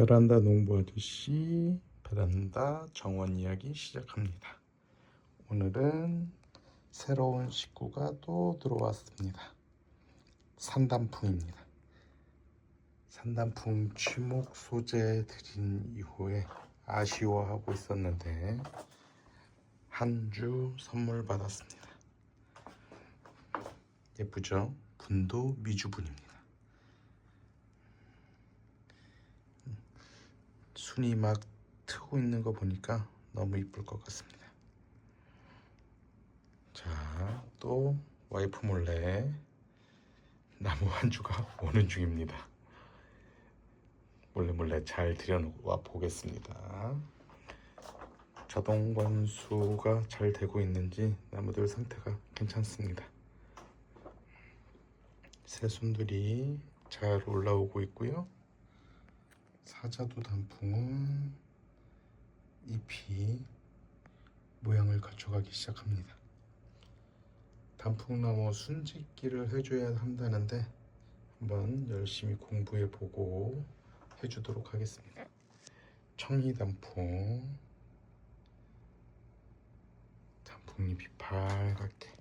베란다 농부 아저씨 베란다 정원 이야기 시작합니다. 오늘은 새로운 식구가 또 들어왔습니다. 산단풍입니다. 산단풍 취목 소재 드린 이후에 아쉬워하고 있었는데 한 주 선물 받았습니다. 예쁘죠? 분도 미주분입니다. 순이 막 트고 있는 거 보니까 너무 이쁠 것 같습니다. 자, 또 와이프 몰래 나무 한 주가 오는 중입니다. 몰래 몰래 잘 들여놓아 보겠습니다. 자동 관수가 잘 되고 있는지 나무들 상태가 괜찮습니다. 새순들이 잘 올라오고 있고요. 사자두 단풍은 잎이 모양을 갖춰가기 시작합니다. 단풍나무 순짓기를 해줘야 한다는데 한번 열심히 공부해 보고 해주도록 하겠습니다. 청이 단풍 단풍잎이 빨갛게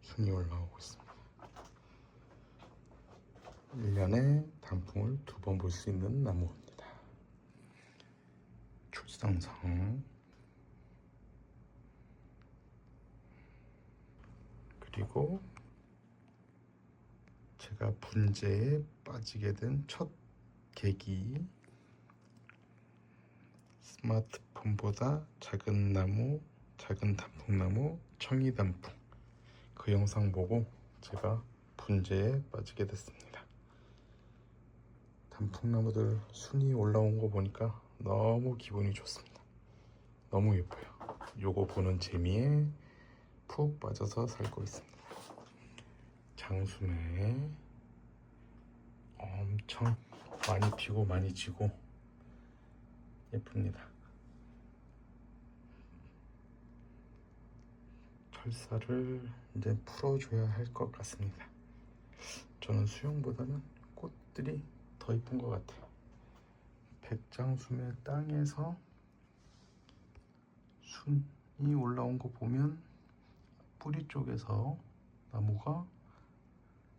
순이 올라오고 있습니다. 1년에 단풍을 두 번 볼 수 있는 나무 출상성 그리고 제가 분재에 빠지게 된 첫 계기. 스마트폰보다 작은 나무, 작은 단풍나무, 청이 단풍. 그 영상 보고 제가 분재에 빠지게 됐습니다. 단풍나무들 순이 올라온 거 보니까 너무 기분이 좋습니다. 너무 예뻐요. 요거 보는 재미에 푹 빠져서 살고 있습니다. 장수매 엄청 많이 피고 많이 지고 예쁩니다. 철사를 이제 풀어줘야 할 것 같습니다. 저는 수영보다는 꽃들이 더 이쁜 것 같아요. 백장수매 땅에서 순이 올라온 거 보면 뿌리 쪽에서 나무가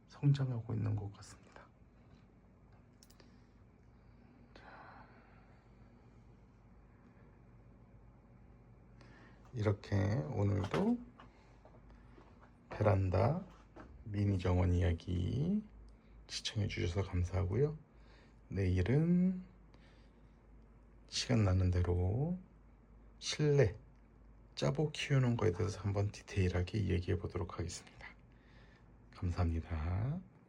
성장하고 있는 것 같습니다. 이렇게 오늘도 베란다 미니 정원 이야기 시청해 주셔서 감사하고요. 내일은 시간 나는 대로 실내 짜보 키우는 거에 대해서 한번 디테일하게 얘기해 보도록 하겠습니다. 감사합니다.